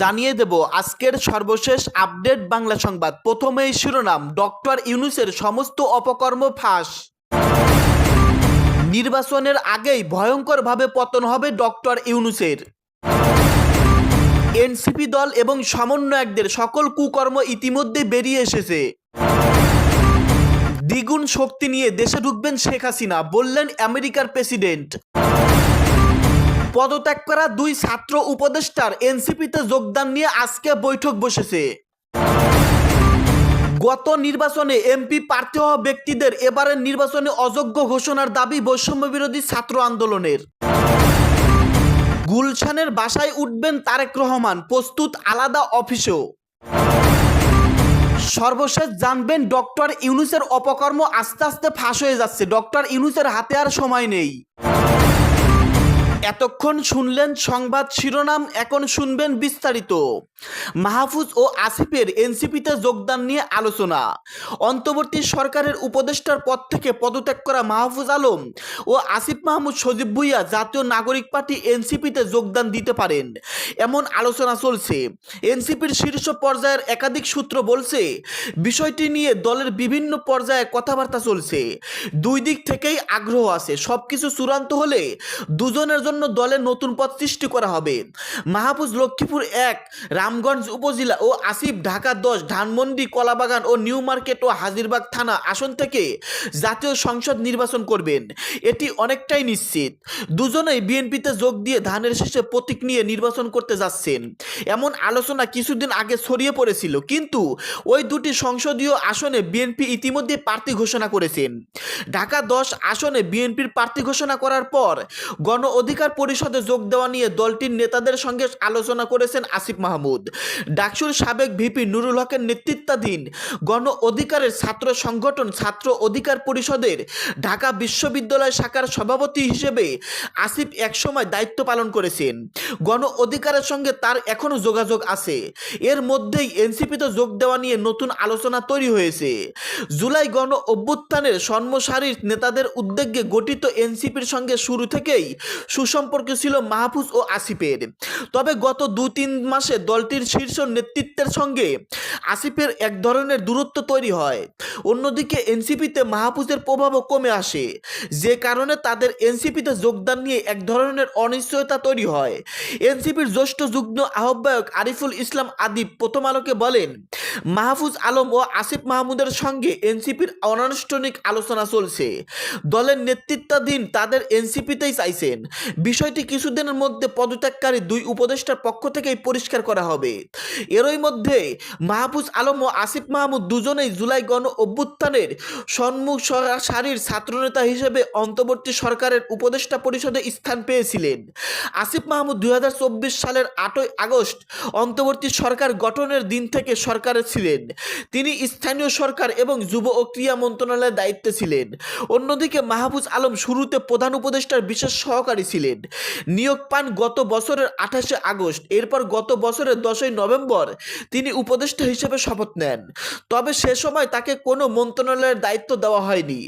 জানিয়ে দেব, আজকের সর্বশেষ আপডেট বাংলা সংবাদ। প্রথমেই শিরোনাম, ডক্টর ইউনুসের সমস্ত অপকর্ম ফাঁস। নির্বাচনের আগেই ভয়ঙ্করভাবে পতন হবে ডক্টর ইউনুসের। এনসিপি দল এবং সমন্বয়কদের সকল কুকর্ম ইতিমধ্যে বেরিয়ে এসেছে। দ্বিগুণ শক্তি নিয়ে দেশে ঢুকবেন শেখ হাসিনা, বললেন আমেরিকার প্রেসিডেন্ট। পদত্যাগ করা দুই ছাত্র উপদেষ্টার এনসিপিতে যোগদান নিয়ে আজকে বৈঠক বসেছে। গত নির্বাচনে এমপি প্রার্থী হওয়া ব্যক্তিদের এবারের নির্বাচনে অযোগ্য ঘোষণার দাবি বৈষম্য বিরোধী ছাত্র আন্দোলনের। গুলশানের বাসায় উঠবেন তারেক রহমান, প্রস্তুত আলাদা অফিসেও। সর্বশেষ জানবেন ডক্টর ইউনুসের অপকর্ম আস্তে আস্তে ফাঁস হয়ে যাচ্ছে। ডক্টর ইউনুসের হাতে আর সময় নেই। এতক্ষণ শুনলেন সংবাদ শিরোনাম, এখন শুনবেন বিস্তারিত। মাহফুজ ও আসিফের এনসিপিতে যোগদান নিয়ে আলোচনা। অন্তর্বর্তী সরকারের উপদেষ্টার পদ থেকে পদত্যাগ করা মাহফুজ আলম ও আসিফ মাহমুদ সজীব ভুইয়া জাতীয় নাগরিক পার্টি এনসিপিতে যোগদান দিতে পারেন। এমন আলোচনা চলছে। এনসিপির শীর্ষ পর্যায়ের একাধিক সূত্র বলছে, বিষয়টি নিয়ে দলের বিভিন্ন পর্যায়ে কথাবার্তা চলছে। দুই দিক থেকেই আগ্রহ আছে। সবকিছু চূড়ান্ত হলে দুজনের জন্য দলের নতুন পথ সৃষ্টি করা হবে। মাহফুজ লক্ষ্মীপুর এক, রামগঞ্জ উপজেলা ও আসিফ ঢাকা দশ, ধানমন্ডি, কলাবাগান ও নিউ মার্কেট ও হাজিরবাগ থানা আসন থেকে জাতীয় সংসদ নির্বাচন করবেন। এটি অনেকটাই নিশ্চিত। দুজনেই বিএনপিতে যোগ দিয়ে ধানের শেষে প্রতীক নিয়ে নির্বাচন করতে যাচ্ছেন। এমন আলোচনা কিছুদিন আগে ছড়িয়ে পড়েছিল, কিন্তু ওই দুটি সংসদীয় আসনে বিএনপি ইতিমধ্যে প্রার্থী ঘোষণা করেছেন। ঢাকা দশ আসনে বিএনপির প্রার্থী ঘোষণা করার পর গণ অধিকার পরিষদে যোগ দেওয়া নিয়ে দলটির নেতাদের সঙ্গে আলোচনা করেছেন আসিফ মাহমুদ। ডাকসুর সাবেক ভিপি নুরুল হকের নেতৃত্বাধীন গণ অধিকারের ছাত্র সংগঠন ছাত্র অধিকার পরিষদের ঢাকা বিশ্ববিদ্যালয় শাখার সভাপতি হিসেবে আসিফ একসময় দায়িত্ব পালন করেছেন। গণ অধিকারের সঙ্গে তার এখনও যোগাযোগ আছে। এর মধ্যেই এনসিপিতে যোগ দেওয়া নিয়ে নতুন আলোচনা তৈরি হয়েছে। জুলাই গণ অভ্যুত্থানের সন্মসারির নেতাদের উদ্যোগে গঠিত এনসিপির সঙ্গে শুরু থেকেই সুসম্পর্ক ছিল মাহফুজ ও আসিফের। তবে গত দু তিন মাসে দলটির শীর্ষ নেতৃত্বের সঙ্গে আসিফের এক ধরনের দূরত্ব তৈরি হয়। অন্যদিকে এনসিপিতে মাহফুজের প্রভাবও কমে আসে। যে কারণে তাদের এনসিপিতে যোগদান নিয়ে এক ধরনের অনিশ্চয়তা তৈরি হয়। এনসিপির জ্যেষ্ঠ যুগ্ম আহ্বায়ক আরিফুল ইসলাম আদিব প্রথম আলোকে বলেন, মাহফুজ আলম ও আসিফ মাহমুদের সঙ্গে এনসিপির অনানুষ্ঠানিক আলোচনা চলছে। দলের নেতৃত্বাধীন তাদের এনসিপিতেই চাইছেন। বিষয়টি কিছুদিনের মধ্যে পদত্যাগকারী দুই উপদেষ্টার পক্ষ থেকেই পরিষ্কার করা হবে। এরই মধ্যে মাহফুজ আলম ও আসিফ মাহমুদ দুজনেই জুলাই গণ অভ্যুত্থানের সম্মুখ সারির ছাত্রনেতা হিসেবে অন্তর্বর্তী সরকারের উপদেষ্টা পরিষদে স্থান পেয়েছিলেন। আসিফ মাহমুদ দুই হাজার চব্বিশ সালের আটই আগস্ট অন্তর্বর্তী সরকার গঠনের দিন থেকে সরকারে ছিলেন। তিনি স্থানীয় সরকার এবং যুব ও ক্রীড়া মন্ত্রণালয়ের দায়িত্বে ছিলেন। অন্যদিকে মাহফুজ আলম শুরুতে প্রধান উপদেষ্টার বিশেষ সহকারী ছিলেন। নিয়োগ পান গত বছরের আঠাশে আগস্ট, এরপর গত বছরের দশই নভেম্বর তিনি উপদেষ্টা হিসেবে শপথ নেন। তবে সে সময় তাকে কোনো মন্ত্রণালয়ের দায়িত্ব দেওয়া হয়নি।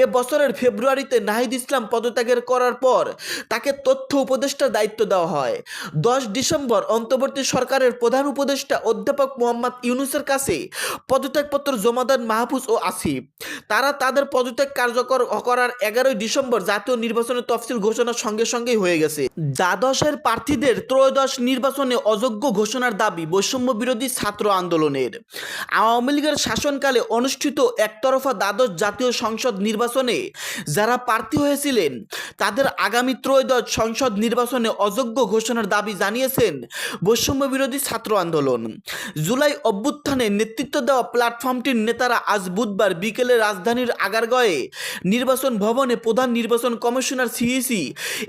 এ বছরের ফেব্রুয়ারিতে নাহিদ ইসলাম পদত্যাগের করার পর তাকে তথ্য উপদেষ্টার দায়িত্ব দেওয়া হয়। দশ ডিসেম্বর অন্তর্বর্তী সরকারের প্রধান উপদেষ্টা অধ্যাপক মোহাম্মদ ইউনুসের কাছে পদত্যাগপত্র জমা দেন মাহফুজ ও আসিফ। তারা তাদের পদত্যাগ কার্যকর করার এগারোই ডিসেম্বর জাতীয় নির্বাচনের তফসিল ঘোষণার সঙ্গে সঙ্গে সঙ্গেই হয়ে গেছে। দ্বাদশের প্রার্থীদের ত্রয়োদশ নির্বাচনে অযোগ্য ঘোষণার দাবি বৈষম্য বিরোধী ছাত্র আন্দোলনের। আওয়ামী লীগের শাসনকালে অনুষ্ঠিত একতরফা দ্বাদশ জাতীয় সংসদ নির্বাচনে যারা প্রার্থী হয়েছিলেন, তাদের আগামী ত্রয়োদশ সংসদ নির্বাচনে অযোগ্য ঘোষণার দাবি জানিয়েছেন বৈষম্য বিরোধী ছাত্র আন্দোলন। জুলাই অভ্যুত্থানে নেতৃত্ব দেওয়া প্ল্যাটফর্মটির নেতারা আজ বুধবার বিকেলে রাজধানীর আগারগয়ে নির্বাচন ভবনে প্রধান নির্বাচন commissioner CEC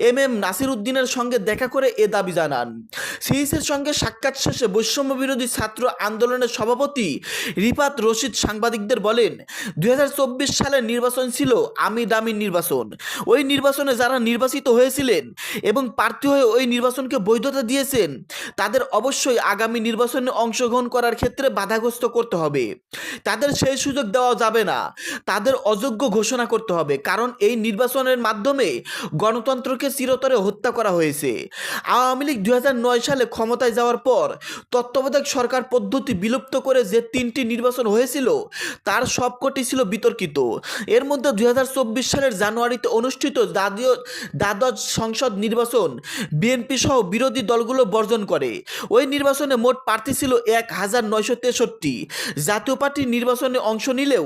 M M Nasir উদ্দিনের সঙ্গে দেখা করে এ দাবি জানান। সিইসির সঙ্গে সাক্ষাৎ শেষে বৈষম্য বিরোধী ছাত্র আন্দোলনের সভাপতি রিফাত রশিদ সাংবাদিকদের বলেন, দুই সালের নির্বাচন ছিল আমি দামি নির্বাচন। ওই নির্বাচনে যারা নির্বাচিত হয়েছিলেন এবং প্রার্থী হয়ে ওই নির্বাচনকে বৈধতা দিয়েছেন, তাদের অবশ্যই আগামী নির্বাচনে অংশগ্রহণ করার ক্ষেত্রে বাধাগ্রস্ত করতে হবে। তাদের সেই সুযোগ দেওয়া যাবে না। তাদের অযোগ্য ঘোষণা করতে হবে, কারণ এই নির্বাচনের মাধ্যমে গণতন্ত্রকে চির চিরতরে হত্যা করা হয়েছে। আওয়ামী লীগ দুই হাজার নয় সালে ক্ষমতায় যাওয়ার পর তত্ত্বাবধায়ক সরকার পদ্ধতি বিলুপ্ত করে যে তিনটি নির্বাচন হয়েছিল, তার সবকটি ছিল বিতর্কিত। এর মধ্যে দুই হাজার চব্বিশ সালের জানুয়ারিতে অনুষ্ঠিত দ্বাদীয় দ্বাদশ সংসদ নির্বাচন বিএনপি সহ বিরোধী দলগুলো বর্জন করে। ওই নির্বাচনে মোট প্রার্থী ছিল এক হাজার নয়শো তেষট্টি। জাতীয় পার্টি নির্বাচনে অংশ নিলেও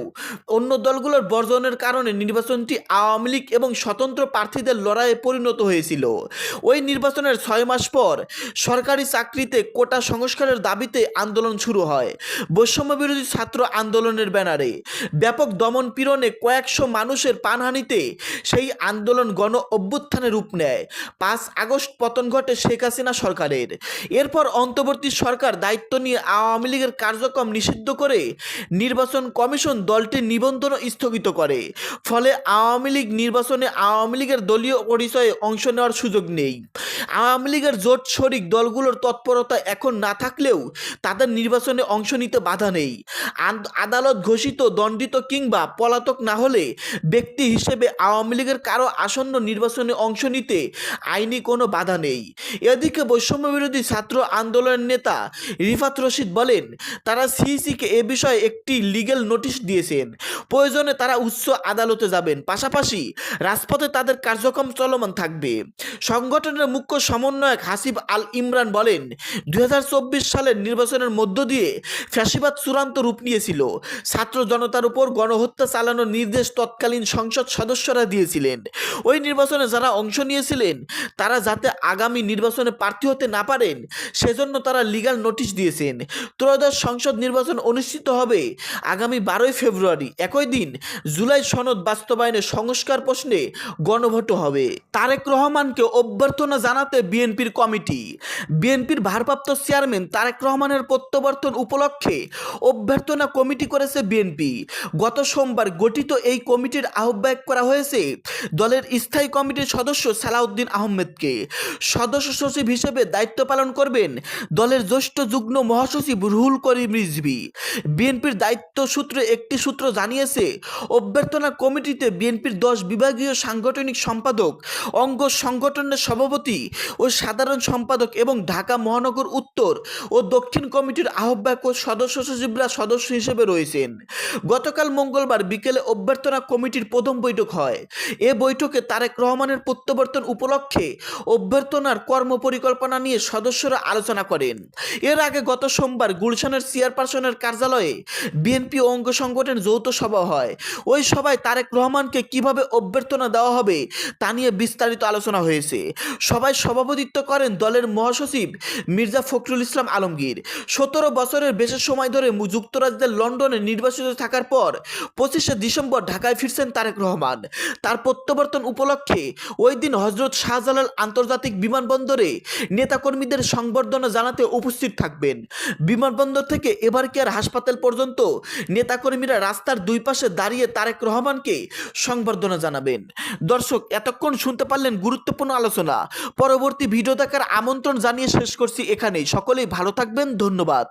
অন্য দলগুলোর বর্জনের কারণে নির্বাচনটি আওয়ামী লীগ এবং স্বতন্ত্র প্রার্থীদের লড়াইয়ে পরিণত হয়েছিল। ওই নির্বাচনের ছয় মাস পর সরকারি চাকরিতে কোটা সংস্কারের দাবিতে আন্দোলন শুরু হয়। বৈষম্য বিরোধী ছাত্র আন্দোলনের ব্যানারে ব্যাপক দমন পীড়নে কয়েকশো মানুষের প্রাণহানিতে সেই আন্দোলন গণ অভ্যুত্থানে রূপ নেয়। পাঁচ আগস্ট পতন ঘটে শেখ হাসিনা সরকারের। এরপর অন্তর্বর্তী সরকার দায়িত্ব নিয়ে আওয়ামী লীগের কার্যক্রম নিষিদ্ধ করে নির্বাচন কমিশন দলটির নিবন্ধন স্থগিত করে। ফলে আওয়ামী লীগ নির্বাচনে আওয়ামী লীগের দলীয় পরিচয়ে অংশ নেওয়ার সুযোগ নেই। আওয়ামী লীগের জোট শরিক দলগুলোর তৎপরতা এখন না থাকলেও তাদের নির্বাচনে অংশ নিতে বাধা নেই। আদালত ঘোষিত, দণ্ডিত কিংবা পলাতক না হলে ব্যক্তি হিসেবে আওয়ামী লীগের কারও আসন্ন নির্বাচনে অংশ নিতে আইনি কোনো বাধা নেই। এদিকে বৈষম্য বিরোধী ছাত্র আন্দোলনের নেতা রিফাত রশিদ বলেন, তারা সিইসিকে এ বিষয়ে একটি লিগেল নোটিশ দিয়েছেন। প্রয়োজনে তারা উচ্চ আদালতে যাবেন। পাশাপাশি রাজপথে তাদের কার্যক্রম চলমান থাকবে। সংগঠনের মুখ্য সমন্বয়ক হাসিব আল ইমরান বলেন, দুই হাজার চব্বিশ সালের নির্বাচনের মধ্য দিয়ে ফ্যাসিবাদ চূড়ান্ত রূপ নিয়েছিল। ছাত্র জনতার উপর গণহত্যা চালানোর নির্দেশ তৎকালীন সংসদ সদস্যরা দিয়েছিলেন। ওই নির্বাচনে যারা অংশ নিয়েছিলেন, তারা যাতে আগামী নির্বাচনে প্রার্থী হতে না পারেন, সেজন্য তারা লিগাল নোটিশ দিয়েছেন। ত্রয়োদশ সংসদ নির্বাচন অনুষ্ঠিত হবে আগামী বারোই ফেব্রুয়ারি। একই দিন জুলাই সনদ বাস্তবায়নে সংস্কার প্রশ্নে গণভোট হবে। তারেক রহমানকে অভ্যর্থনা জানাতে বিএনপির কমিটি। বিএনপির ভারপ্রাপ্ত চেয়ারম্যান তারেক রহমানের প্রত্যাবর্তন উপলক্ষে অভ্যর্থনা কমিটি করেছে বিএনপি। গত সোমবার গঠিত এই কমিটির আহ্বায়ক করা হয়েছে দলের স্থায়ী কমিটির সদস্য সালাউদ্দিন আহমেদকে। সদস্য সচিব হিসেবে দায়িত্ব পালন করবেন দলের জ্যেষ্ঠ যুগ্ম মহাসচিব রুহুল করিম রিজভি। বিএনপির দায়িত্ব সূত্রে একটি সূত্র জানিয়েছে, অভ্যর্থনা কমিটিতে বিএনপির দশ বিভাগীয় সাংগঠনিক সম্পাদক অঙ্গ সংগঠনের সভাপতি ও সাধারণ সম্পাদক এবং ঢাকা মহানগর উত্তর ও দক্ষিণ কমিটির আহ্বায়ক ও সদস্য সচিবরা সদস্য হিসেবে রয়েছেন। গতকাল মঙ্গলবার বিকেলে অভ্যর্থনা কমিটির প্রথম বৈঠক হয়। এ বৈঠকে তারেক রহমানের প্রত্যাবর্তন উপলক্ষে অভ্যর্থনার কর্মপরিকল্পনা নিয়ে সদস্যরা আলোচনা করেন। এর আগে গত সোমবার গুলশানের চেয়ারপারসনের কার্যালয়ে বিএনপি অঙ্গ সংগঠন যৌথ সভা হয়। ওই সভায় তারেক রহমানকে কীভাবে অভ্যর্থনা দেওয়া হবে তা নিয়ে বিস্তারিত আলোচনা হয়েছে। সভায় সভাপতিত্ব করেন দলের মহাসচিব মির্জা ফখরুল ইসলাম আলমগীর। সতেরো বছরের বেশি সময় ধরে যুক্তরাজ্যের লন্ডনে নির্বাসিত থাকার পর পঁচিশে ডিসেম্বর ঢাকায় ফিরছেন তারেক রহমান। তার প্রত্যাবর্তন উপলক্ষে ওই দিন হজরত শাহজালাল আন্তর্জাতিক বিমানবন্দরে নেতাকর্মীদের সংবর্ধনা জানাতে উপস্থিত থাকবেন। বিমানবন্দর থেকে এবার কেয়ার হাসপাতাল পর্যন্ত নেতাকর্মীরা রাস্তার দুই পাশে দাঁড়িয়ে তারেক রহমানকে সংবর্ধনা জানাবেন? দর্শক, এতক্ষণ শুনতে পারলেন গুরুত্বপূর্ণ আলোচনা। পরবর্তী ভিডিও দেখার আমন্ত্রণ জানিয়ে শেষ করছি এখানেই। সকলেই ভালো থাকবেন ধন্যবাদ।